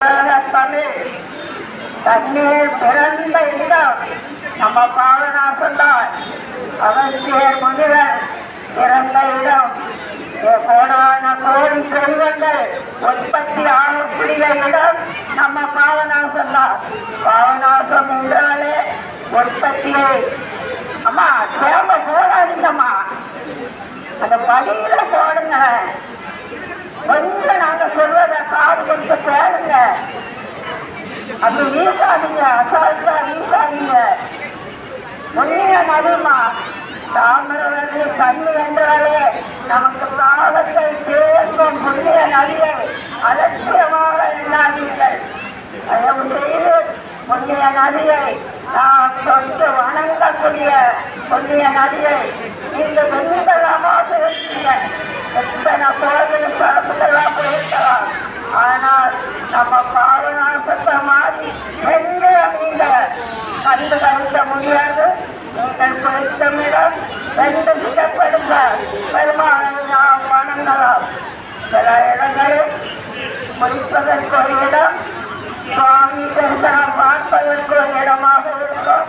தமிழ் தண்ணீர் பிறந்த இடம் நம்ம பாவநாசம்தான் அவசியர் முனிவர் பிறந்த இடம். கோடான கோடி செல்வங்கள் உற்பத்தி ஆகக்கூடிய இடம் நம்ம பாவநாசம் தான் பாவநாசம் என்றாலே உற்பத்தியை அம்மா சேம போடாதீங்கம்மா. அந்த பள்ளியில போடுங்க. வீசாதீங்க அசால்ட்டா வீசாதீங்க புண்ணிய நதிமா தாமிரவரது கண்ணு என்றாலே நமக்கு பாவத்தை சேர்க்கும் புண்ணிய நதியை அலட்சியமாக எண்ணாதீர்கள் தயவு செய்து புண்ணிய நதியை நாம் தொட்டு வணங்கக்கூடிய புண்ணிய நதியை நீங்கள் வெண்கலமாக இருக்கீங்க எத்தனை கோவில் ரெண்டு திட்டப்படுங்க பெருமானை நாம் வணங்கலாம் சில இடங்களில் முடிப்பதற்கு ஒரு இடம் சுவாமி தரிசனம் பார்ப்பதற்கு ஒரு இடமாக இருக்கும்.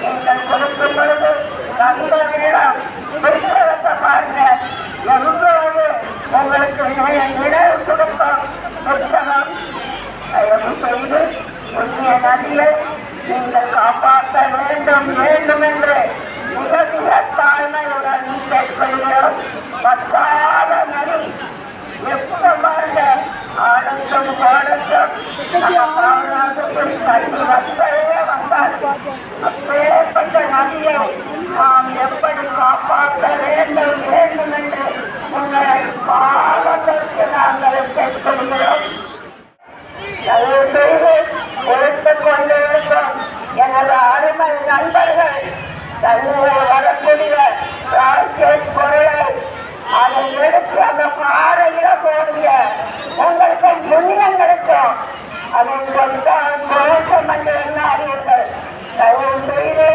நீங்கள் கொடுக்கும் பொழுது கந்தவரிடம் இடம் பாருங்க. எவ்வளவு உங்களுக்கு நினைவு கொடுக்கும் புத்தகம் தயவு செய்து புண்ணிய நதியை நீங்கள் காப்பாற்ற வேண்டும் வேண்டும் என்று மிக தாழ்மையுடன் கேட்கொள்கிறோம் பத்தாத நதி எப்ப ஆனந்தம் பாடட்டும் நம்ம காவலாகத்தில் வந்தவே வந்தார்கள் அப்பேற்பட்ட நதியை நாம் எப்படி காப்பாற்ற வேண்டும் வேண்டும் என்று உங்களை பாவத்திற்கு நாங்கள் தயவு செய்து கொண்டிருக்கும் எனது அருமை நண்பர்கள் தன்னுடைய வரக்கூடிய ராக்கெட் பொருளை அதை எடுத்து அந்த பாறையில போடுங்க உங்களுக்கும் புண்ணியங்களுக்கும் அதை கொண்டால் தோஷம் என்று எண்ணாதீர்கள் தயவு செய்து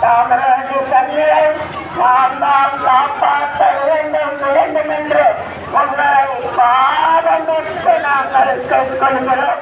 தாமராஜி தண்ணீரை நாம் நாம் காப்பாற்ற வேண்டும் வேண்டும் என்று உங்களை பாதமிட்டு நாங்கள் கேட்கொள்கிறோம்